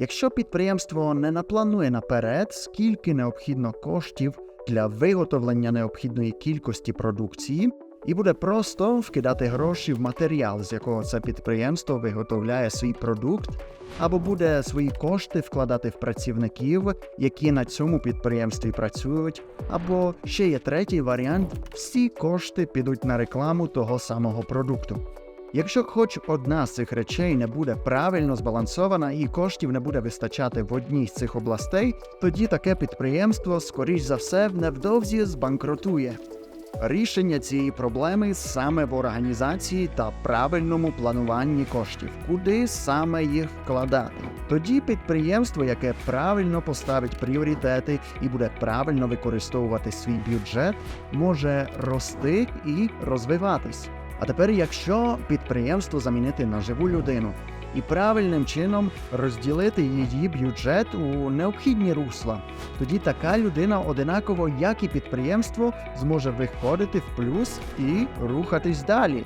Якщо підприємство не напланує наперед, скільки необхідно коштів для виготовлення необхідної кількості продукції, і буде просто вкидати гроші в матеріал, з якого це підприємство виготовляє свій продукт, або буде свої кошти вкладати в працівників, які на цьому підприємстві працюють, або ще є третій варіант: всі кошти підуть на рекламу того самого продукту. Якщо хоч одна з цих речей не буде правильно збалансована і коштів не буде вистачати в одній з цих областей, тоді таке підприємство, скоріш за все, невдовзі збанкрутує. Рішення цієї проблеми саме в організації та правильному плануванні коштів, куди саме їх вкладати. Тоді підприємство, яке правильно поставить пріоритети і буде правильно використовувати свій бюджет, може рости і розвиватись. А тепер, якщо підприємство замінити на живу людину і правильним чином розділити її бюджет у необхідні русла, тоді така людина одинаково, як і підприємство, зможе виходити в плюс і рухатись далі.